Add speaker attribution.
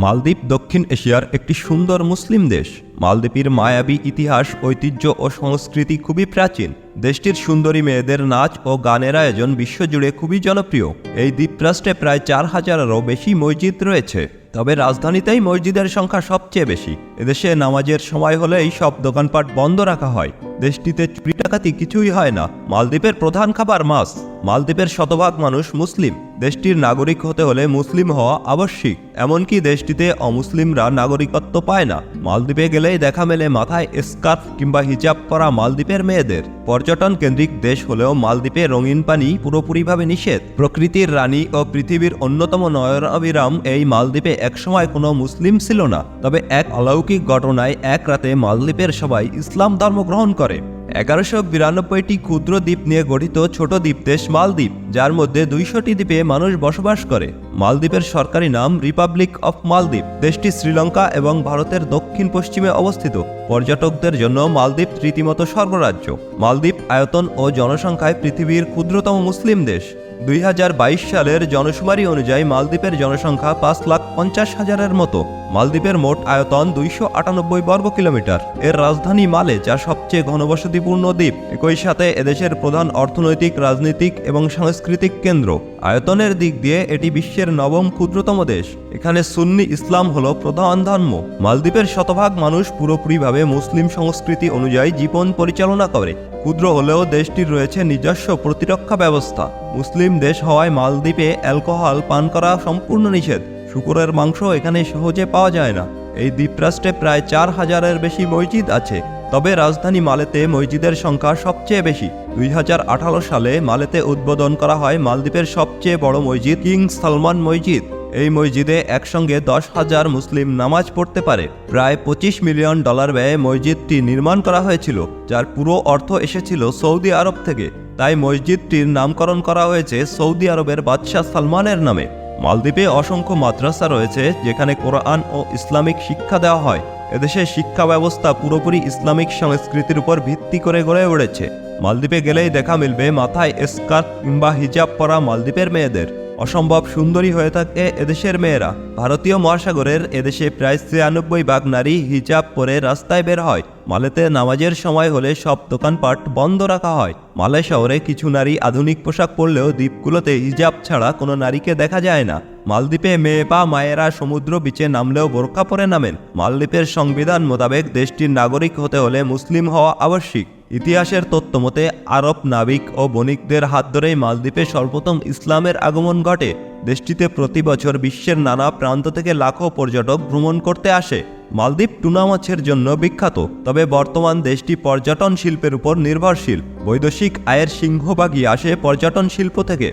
Speaker 1: মালদ্বীপ দক্ষিণ এশিয়ার একটি সুন্দর মুসলিম দেশ। মালদ্বীপের মায়াবী ইতিহাস, ঐতিহ্য ও সংস্কৃতি খুবই প্রাচীন। দেশটির সুন্দরী মেয়েদের নাচ ও গানের আয়োজন বিশ্বজুড়ে খুবই জনপ্রিয়। এই দ্বীপরাষ্ট্রে প্রায় চার হাজারেরও বেশি মসজিদ রয়েছে। তবে রাজধানীতেই মসজিদের সংখ্যা সবচেয়ে বেশি। এদেশে নামাজের সময় হলেই সব দোকানপাট বন্ধ রাখা হয়। দেশটিতে চুরি ডাকাতি কিছুই হয় না। মালদ্বীপের প্রধান খাবার মাছ। মালদ্বীপের শতভাগ মানুষ মুসলিম। দেশটির নাগরিক হতে হলে মুসলিম হওয়া আবশ্যিক, এমনকি দেশটিতে অমুসলিমরা নাগরিকত্ব পায় না। মালদ্বীপে গেলেই দেখা মেলে মাথায় স্কার্ফ কিংবা হিজাব পরা মালদ্বীপের মেয়েদের। পর্যটন কেন্দ্রিক দেশ হলেও মালদ্বীপে রঙিন পানি পুরোপুরিভাবে নিষেধ। প্রকৃতির রানী ও পৃথিবীর অন্যতম নয়নাভিরাম এই মালদ্বীপে একসময় কোনো মুসলিম ছিল না। তবে এক অলৌকিক ঘটনায় এক রাতে মালদ্বীপের সবাই ইসলাম ধর্ম গ্রহণ করে। এগারোশো বিরানব্বইটি ক্ষুদ্র দ্বীপ নিয়ে গঠিত ছোট দ্বীপ দেশ মালদ্বীপ, যার মধ্যে দুইশোটি দ্বীপে মানুষ বসবাস করে। মালদ্বীপের সরকারি নাম রিপাবলিক অফ মালদ্বীপ। দেশটি শ্রীলঙ্কা এবং ভারতের দক্ষিণ পশ্চিমে অবস্থিত। পর্যটকদের জন্য মালদ্বীপ রীতিমতো স্বর্গরাজ্য। মালদ্বীপ আয়তন ও জনসংখ্যায় পৃথিবীর ক্ষুদ্রতম মুসলিম দেশ। দুই হাজার বাইশ সালের জনশুমারি অনুযায়ী মালদ্বীপের জনসংখ্যা পাঁচ লাখ পঞ্চাশ হাজারের মতো। মালদ্বীপের মোট আয়তন দুইশো আটানব্বই বর্গ কিলোমিটার। এর রাজধানী মালে, যা সবচেয়ে ঘনবসতিপূর্ণ দ্বীপ, একই সাথে এদেশের প্রধান অর্থনৈতিক, রাজনৈতিক এবং সাংস্কৃতিক কেন্দ্র। আয়তনের দিক দিয়ে এটি বিশ্বের নবম ক্ষুদ্রতম দেশ। এখানে সুন্নি ইসলাম হল প্রধান ধর্ম। মালদ্বীপের শতভাগ মানুষ পুরোপুরিভাবে মুসলিম সংস্কৃতি অনুযায়ী জীবন পরিচালনা করে। ক্ষুদ্র হলেও দেশটির রয়েছে নিজস্ব প্রতিরক্ষা ব্যবস্থা। মুসলিম দেশ হওয়ায় মালদ্বীপে অ্যালকোহল পান করা সম্পূর্ণ নিষেধ। শুকুরের মাংস এখানে সহজে পাওয়া যায় না। এই দ্বীপরাষ্ট্রে প্রায় চার হাজারের বেশি মসজিদ আছে। তবে রাজধানী মালেতে মসজিদের সংখ্যা সবচেয়ে বেশি। দুই হাজার আঠারো সালে মালেতে উদ্বোধন করা হয় মালদ্বীপের সবচেয়ে বড় মসজিদ কিং সালমান মসজিদ। এই মসজিদে একসঙ্গে দশ হাজার মুসলিম নামাজ পড়তে পারে। প্রায় পঁচিশ মিলিয়ন ডলার ব্যয়ে মসজিদটি নির্মাণ করা হয়েছিল, যার পুরো অর্থ এসেছিল সৌদি আরব থেকে। তাই মসজিদটির নামকরণ করা হয়েছে সৌদি আরবের বাদশাহ সালমানের নামে। মালদ্বীপে অসংখ্য মাদ্রাসা রয়েছে, যেখানে কোরআন ও ইসলামিক শিক্ষা দেওয়া হয়। এদেশের শিক্ষা ব্যবস্থা পুরোপুরি ইসলামিক সংস্কৃতির উপর ভিত্তি করে গড়ে উঠেছে। মালদ্বীপে গেলেই দেখা মিলবে মাথায় স্কার্ফ কিংবা হিজাব পরা মালদ্বীপের মেয়েদের। অসম্ভব সুন্দরী হয়ে থাকে এদেশের মেয়েরা। ভারতীয় মহাসাগরের এদেশে প্রায় ছিয়ানব্বই ভাগ নারী হিজাব পরে রাস্তায় বের হয়। মালেতে নামাজের সময় হলে সব দোকানপাট বন্ধ রাখা হয়। মালে শহরে কিছু নারী আধুনিক পোশাক পরলেও দ্বীপগুলোতে হিজাব ছাড়া কোনো নারীকে দেখা যায় না। মালদ্বীপে মেয়ে বা মায়েরা সমুদ্র বিচে নামলেও বোরকা পরে নামেন। মালদ্বীপের সংবিধান মোতাবেক দেশটির নাগরিক হতে হলে মুসলিম হওয়া আবশ্যিক। ইতিহাসের তত্ত্ব মতে, আরব নাবিক ও বণিকদের হাত ধরেই মালদ্বীপে সর্বপ্রথম ইসলামের আগমন ঘটে। দেশটিতে প্রতি বছর বিশ্বের নানা প্রান্ত থেকে লাখো পর্যটক ভ্রমণ করতে আসে। মালদ্বীপ টুনা মাছের জন্য বিখ্যাত, তবে বর্তমান দেশটি পর্যটন শিল্পের উপর নির্ভরশীল। বৈদেশিক আয়ের সিংহভাগই আসে পর্যটন শিল্প থেকে।